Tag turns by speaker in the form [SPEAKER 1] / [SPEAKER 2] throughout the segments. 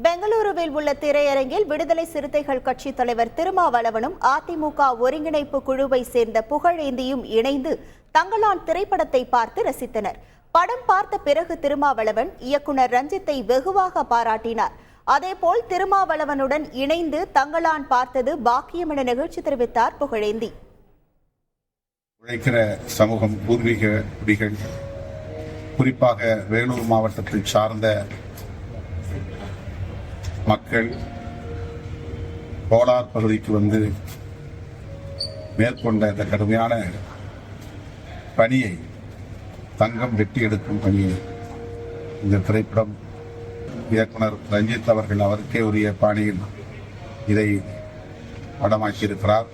[SPEAKER 1] பெங்களூருவில் உள்ள திரையரங்கில் விடுதலை சிறுத்தைகள் கட்சி தலைவர் திருமாவளவனும் அதிமுக ஒருங்கிணைப்பு குழுவை சேர்ந்த புகழேந்தியும் இணைந்து தங்களான் திரைப்படத்தை பார்த்து ரசித்தனர். படம் பார்த்த பிறகு திருமாவளவன் இயக்குனர் ரஞ்சித்தை வெகுவாக பாராட்டினார். அதேபோல் திருமாவளவனுடன் இணைந்து தங்களான் பார்த்தது பாக்கியம் என நிகழ்ச்சி தெரிவித்தார் புகழேந்தி
[SPEAKER 2] உழைக்கிற சமூகம் பூர்வீக குடிகள் குறிப்பாக வேலூர் மாவட்டத்தை சார்ந்த மக்கள் கோலார் பகுதிக்கு வந்து மேற்கொண்ட இந்த கடுமையான பணியை தங்கம் வெட்டி எடுக்கும் பணியை இந்த திரைப்படம் இயக்குனர் ரஞ்சித் அவர்கள் அவருக்கே உரிய பாணியில் இதை படமாக்கியிருக்கிறார்.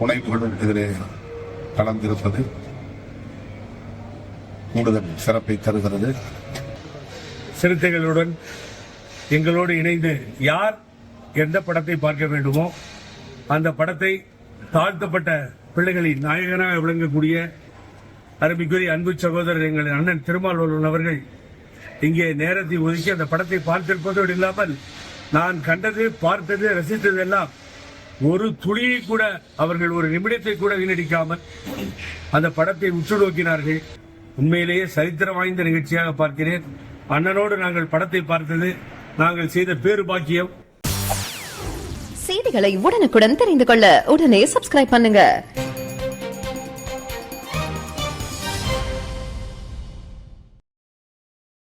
[SPEAKER 2] புனைவுகளும் இதிலே கலந்திருப்பது கூடுதல் சிறப்பை தருகிறது.
[SPEAKER 3] சிறுத்தைகளுடன் எங்களோடு இணைந்து யார் எந்த படத்தை பார்க்க வேண்டுமோ அந்த படத்தை தாழ்த்தப்பட்ட பிள்ளைகளின் நாயகனாக விளங்கக்கூடிய அருமைக்குரிய அன்பு சகோதரர் எங்கள் அண்ணன் திருமாவளவன் அவர்கள் இங்கே நேரத்தை ஒதுக்கி அந்த படத்தை பார்த்திருப்பதோடு இல்லாமல் நான் கண்டது பார்த்தது ரசித்தது எல்லாம் ஒரு துளியை கூட அவர்கள் ஒரு நிமிடத்தை கூட வீணடிக்காமல் அந்த படத்தை உற்று நோக்கினார்கள். உண்மையிலேயே சரித்திரம் வாய்ந்த நிகழ்ச்சியாக பார்க்கிறேன். அண்ணனோடு நாங்கள் படத்தை பார்த்தது நாங்கள் செய்த பேரு பாக்கியம்.
[SPEAKER 4] செய்திகளை உடனுக்குடன் தெரிந்து கொள்ள உடனே சப்ஸ்கிரைப் பண்ணுங்க.